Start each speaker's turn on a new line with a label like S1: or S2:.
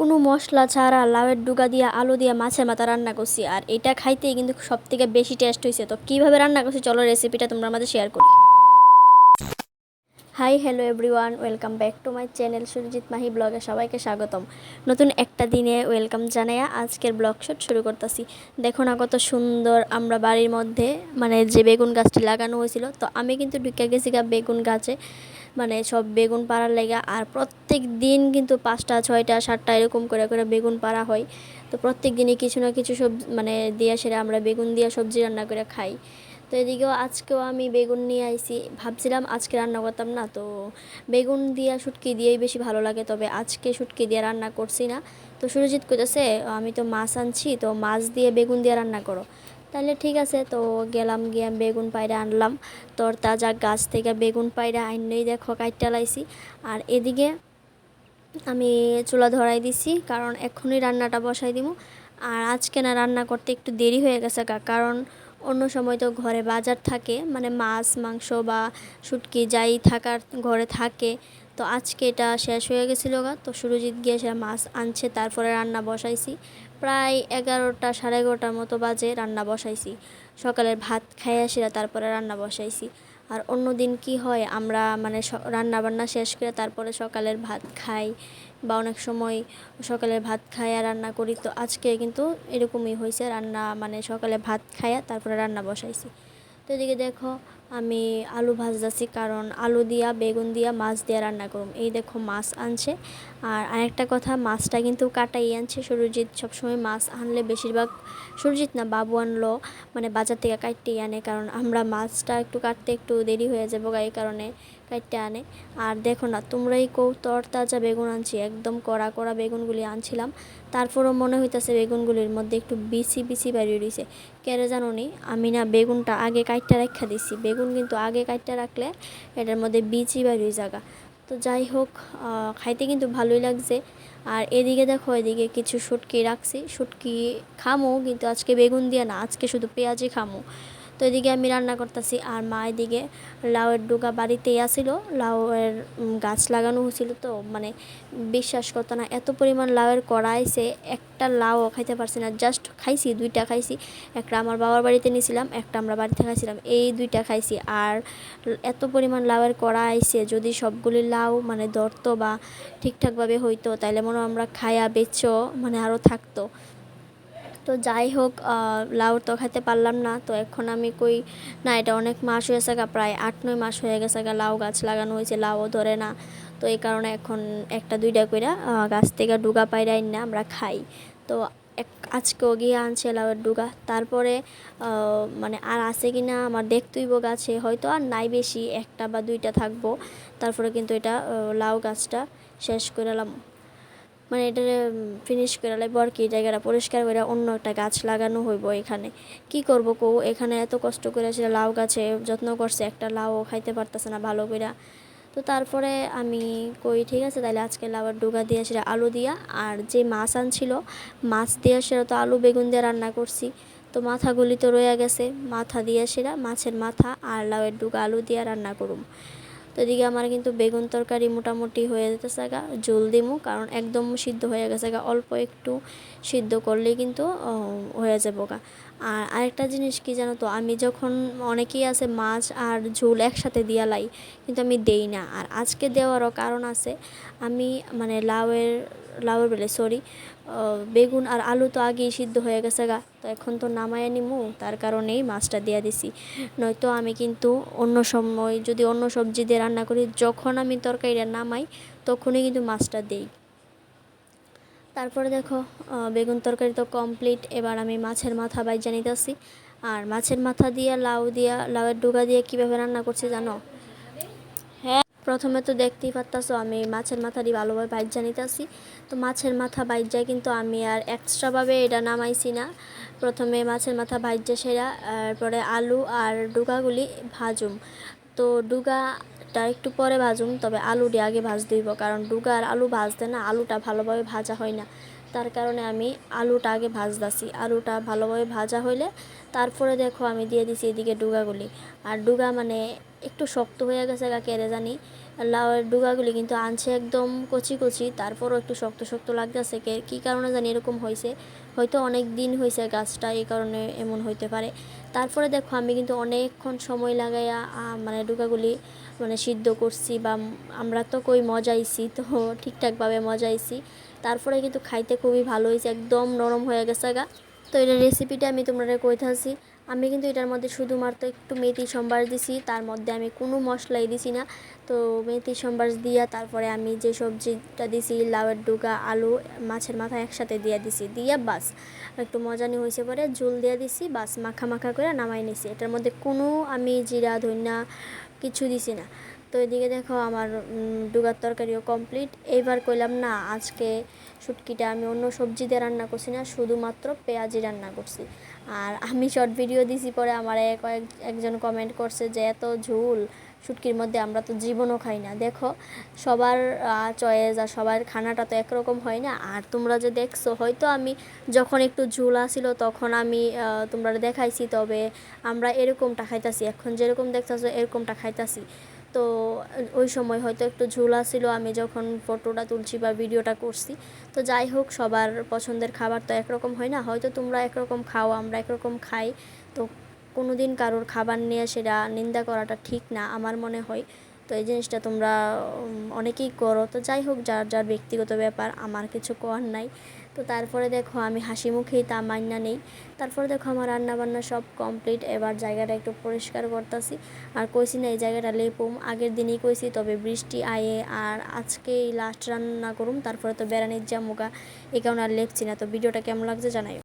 S1: কোনো মশলা ছাড়া লাউয়ের ডুগা দিয়ে, আলু দিয়ে, মাছের মাথা রান্না করছি। আর এটা খাইতেই কিন্তু সব থেকে বেশি টেস্ট হয়েছে তো কীভাবে রান্না করছি, চলো রেসিপিটা তোমরা আমাদের শেয়ার করি। Hi hello everyone welcome back to my channel Surajit Mahi ব্লগে সবাইকে স্বাগতম। নতুন একটা দিনে ওয়েলকাম জানাইয়া আজকের ব্লগ শুট শুরু করতেছি। দেখো না কত সুন্দর আমরা বাড়ির মধ্যে মানে যে বেগুন গাছটি লাগানো হয়েছিল, তো আমি কিন্তু ঢুকে গেছি গা বেগুন গাছে। মানে সব বেগুন পাড়ার লেগা, আর প্রত্যেক দিন কিন্তু পাঁচটা, ছয়টা, সাতটা এরকম করে করে বেগুন পাড়া হয়। তো প্রত্যেক দিনই কিছু না কিছু সব মানে দিয়া সেরে আমরা বেগুন দিয়া সবজি রান্না করে খাই। তো এদিকেও আজকেও আমি বেগুন নিয়ে আইছি। ভাবছিলাম আজকে রান্না করতাম না, তো বেগুন দিয়া শুটকি দিয়েই বেশি ভালো লাগে, তবে আজকে শুটকি দিয়ে রান্না করছি না। তো সুরজিৎ কইতেছে, আমি তো মাছ আনছি, তো মাছ দিয়ে বেগুন দিয়ে রান্না করো। তাহলে ঠিক আছে, তো গেলাম গিয়ে আমি বেগুন পায়রা আনলাম। তোর তাজা গাছ থেকে বেগুন পায়রা আইনেই দেখো কাইটটা লাইছি। আর এদিকে আমি চুলা ধরাই দিছি, কারণ এক্ষুনি রান্নাটা বসাই দিব আর আজকে না রান্না করতে একটু দেরি হয়ে গেছে কারণ অন্য সময় তো ঘরে বাজার থাকে মানে মাছ, মাংস বা শুটকি যাই থাকার ঘরে থাকে। তো আজকে এটা শেষ হয়ে গেছিল গা। তো সুরজিৎ গিয়ে সে মাছ আনছে, তারপরে রান্না বসাইছি। প্রায় এগারোটা সাড়ে এগারোটার মতো বাজে রান্না বসাইছি। সকালের ভাত খাই আসিরা তারপরে রান্না বসাইছি। আর অন্য দিন কি হয়, আমরা মানে রান্না বান্না শেষ করে তারপরে সকালের ভাত খাই। বা অনেক সময় সকালে ভাত খাইয়া রান্না করি, তো আজকে কিন্তু এরকমই হয়েছে রান্না মানে সকালে ভাত খাইয়া তারপরে রান্না বসাইছি। তো এদিকে দেখো আমি আলু ভাজতেছি কারণ আলু দিয়া, বেগুন দিয়া মাছ দিয়া রান্না করুম। এই দেখো মাছ আনছে। আর আরেকটা কথা, মাছটা কিন্তু কাটাই আনছে সুরজিৎ। সবসময় মাছ আনলে বেশিরভাগ সুরজিৎ না বাবু আনলো মানে বাজার থেকে কাটতেই আনে। কারণ আমরা মাছটা একটু কাটতে একটু দেরি হয়ে যাব এই কারণে কাটতে আনে। আর দেখো না, তোমরাই কৌ তর তাজা বেগুন আনছি, একদম কড়া কড়া বেগুনগুলি আনছিলাম। তারপরও মনে হইতেছে বেগুনগুলির মধ্যে একটু বিসি বিসি বেরিয়ে রয়েছে কেড়ে জানো আমি না বেগুনটা আগে কাইটটা রেখা দিছি। বেগুন কিন্তু আগে কাইটটা রাখলে এটার মধ্যে বিচি বেরিয়ে জায়গা তো যাই হোক খাইতে কিন্তু ভালোই লাগছে। আর এদিকে দেখো, এদিকে কিছু শুটকি রাখছি। শুটকি খামো, কিন্তু আজকে বেগুন দিয়ে না, আজকে শুধু পেঁয়াজই খামো। তো এদিকে আমি রান্না করতেছি আর মা এদিকে লাউয়ের ডুগা বাড়িতেই আসিল। লাউয়ের গাছ লাগানো হয়েছিল তো মানে বিশ্বাস করতো না, এত পরিমাণ লাউয়ের কড়া আইসে একটা লাউও খাইতে পারছি না জাস্ট খাইছি, দুইটা খাইছি। একটা আমার বাবার বাড়িতে নিয়েছিলাম, একটা আমরা বাড়িতে খাইছিলাম, এই দুইটা খাইছি। আর এত পরিমাণ লাউয়ের কড়া আইসে যদি সবগুলি লাউ মানে ধরতো বা ঠিকঠাকভাবে হইতো তাহলে মনে আমরা খায়া বেচো মানে আরও থাকতো। তো যাই হোক লাউ তো খাইতে পারলাম না। তো এখন আমি কই, না, এটা অনেক মাস হয়েছে গা, প্রায় আট, নয় মাস হয়ে গেছে গা লাউ গাছ লাগানো হয়েছে, লাউও ধরে না। তো এই কারণে এখন একটা, দুইটা কইরা গাছ থেকে ডুগা পাইরাই না, আমরা খাই। তো এক, আজকেও গিয়ে আনছে লাউয়ের ডুগা। তারপরে মানে আর আছে কি না আমার দেখতেইব গাছে, হয়তো আর নাই বেশি, একটা বা দুইটা থাকব। তারপরে কিন্তু এটা লাউ গাছটা শেষ করলাম মানে এটা ফিনিশ করে লাগবো আর কি জায়গাটা পরিষ্কার করে অন্য একটা গাছ লাগানো হইব এখানে। কি করব কৌ এখানে এত কষ্ট করে সেটা লাউ গাছে যত্ন করছে, একটা লাউ খাইতে পারতেছে না ভালো করে তো তারপরে আমি কই, ঠিক আছে তাহলে আজকে লাউয়ের ডুগা দিয়ে সেটা আলু দিয়া। আর যে মাছ আনছিল, মাছ দিয়ে সেটা তো আলু বেগুন দিয়ে রান্না করছি। তো মাথাগুলি তো রয়ে গেছে, মাথা দিয়ে সেটা মাছের মাথা আর লাউয়ের ডুগা আলু দিয়ে রান্না করুম। তো এদিকে আমার কিন্তু বেগুন তরকারি মোটামুটি হয়ে যেতেছে গা, জল দিমু, কারণ একদম সিদ্ধ হয়ে গেছে গা, অল্প একটু সিদ্ধ করলেই কিন্তু হয়ে যাব গা। আর আরেকটা জিনিস কি জানো তো, আমি যখন অনেকেই আছে মাছ আর ঝোল একসাথে দিয়া লাই, কিন্তু আমি দেই না। আর আজকে দেওয়ারও কারণ আছে, আমি মানে লাউয়ের লাউয়ের বেলে সরি বেগুন আর আলু তো আগেই সিদ্ধ হয়ে গেছে গা, তো এখন তো নামায় নিমু, তার কারণেই মাছটা দিয়ে দিছি। নয়তো আমি কিন্তু অন্য সময়, যদি অন্য সবজি দিয়ে রান্না করি, যখন আমি তরকারিটা নামাই, তখনই কিন্তু মাছটা দেই। তারপরে দেখো বেগুন তরকারি তো কমপ্লিট এবার আমি মাছের মাথা বাইজা নিতেছি আর মাছের মাথা দিয়ে, লাউ দিয়া, লাউয়ের ডুগা দিয়ে কীভাবে রান্না করছি জানো? হ্যাঁ প্রথমে তো দেখতেই পারতাছো, আমি মাছের মাথা দিয়ে ভালোভাবে বাইজা নিতেছি তো মাছের মাথা বাইজায় কিন্তু আমি আর এক্সট্রাভাবে এটা নামাইছি না। প্রথমে মাছের মাথা ভাজ্যা সেরা তারপরে আলু আর ডুগাগুলি ভাজুম। তো ডুগাটা একটু পরে ভাজুম তবে আলুটি আগে ভাজ দিব, কারণ ডুগা আর আলু ভাজতে না আলুটা ভালোভাবে ভাজা হয় না। তার কারণে আমি আলুটা আগে ভাজদাছি আলুটা ভালোভাবে ভাজা হইলে তারপরে দেখো আমি দিয়ে দিছি এদিকে ডুগাগুলি। আর ডুগা মানে একটু শক্ত হয়ে গেছে গা কেড়ে জানি। লাউয়ের ডুগাগুলি কিন্তু আনছে একদম কচি কচি, তারপরও একটু শক্ত শক্ত লাগতেছে। কে, কী কারণে জানি এরকম হয়েছে হয়তো অনেক দিন হয়েছে গাছটা এই কারণে এমন হইতে পারে। তারপরে দেখো আমি কিন্তু অনেকক্ষণ সময় লাগাইয়া মানে ডুকাগুলি মানে সিদ্ধ করছি বা আমরা তো কই মজাইছি, তো ঠিকঠাকভাবে মজাইছি। তারপরে কিন্তু খাইতে খুবই ভালো হয়েছে, একদম নরম হয়ে গেছে গা। তো এটার রেসিপিটা আমি তোমরা কই কইতাছি আমি কিন্তু এটার মধ্যে শুধুমাত্র একটু মেথি সম্বাস দিছি, তার মধ্যে আমি কোনো মশলাই দিছি না। তো মেথি সম্বাস দিয়া তারপরে আমি যে সবজিটা দিছি, লাউয়ের ডুগা, আলু, মাছের মাথা একসাথে দিয়ে দিছি, দিয়া বাস। একটু মজানি হয়েছে পরে ঝোল দিয়ে দিছি, বাস মাখা মাখা করে নামাই নিছি। এটার মধ্যে কোনো আমি জিরা ধনিয়া কিছু দিছি না। তো এদিকে দেখো আমার ডুগার তরকারিও কমপ্লিট এইবার কইলাম, না, আজকে শুটকিটা আমি অন্য সবজি দিয়ে রান্না করছি না, শুধুমাত্র পেঁয়াজি রান্না করছি। আর আমি শর্ট ভিডিও দিছি পরে আমার এক এক- একজন কমেন্ট করছে যে, এত ঝুল, শুটকির মধ্যে আমরা তো জীবনও খাই না। দেখো, সবার চয়েস আর সবার খানাটা তো একরকম হয় না। আর তোমরা যে দেখছ, হয়তো আমি যখন একটু ঝুল আসিল, তখন আমি তোমরা দেখাইছি, তবে আমরা এরকমটা খাইতাছি। এখন যেরকম দেখতেছো, এরকমটা খাইতাছি। তো ওই সময় হয়তো একটু ঝোলা ছিল, আমি যখন ফটোটা তুলছি বা ভিডিওটা করছি। তো যাই হোক, সবার পছন্দের খাবার তো একরকম হয় না। হয়তো তোমরা একরকম খাও, আমরা একরকম খাই। তো কোনো দিন কারোর খাবার নিয়ে সেটা নিন্দা করাটা ঠিক না, আমার মনে হয়। তো এই জিনিসটা তোমরা অনেকেই করো। তো যাই হোক, যার যার ব্যক্তিগত ব্যাপার, আমার কিছু করার নাই। তো তারপরে দেখো, আমি হাসি মুখেই তা মান্না নেই। তারপরে দেখো, আমার রান্না বান্না সব কমপ্লিট। এবার জায়গাটা একটু পরিষ্কার করতেছি। আর কইছি না, এই জায়গাটা লেপুম আগের দিনই কইছি, তবে বৃষ্টি আয়ে, আর আজকেই লাস্ট রান্না করুম। তারপরে তো বেড়ানির জামুকা এই কারণে আর লেপছি না। তো ভিডিওটা কেমন লাগছে জানাই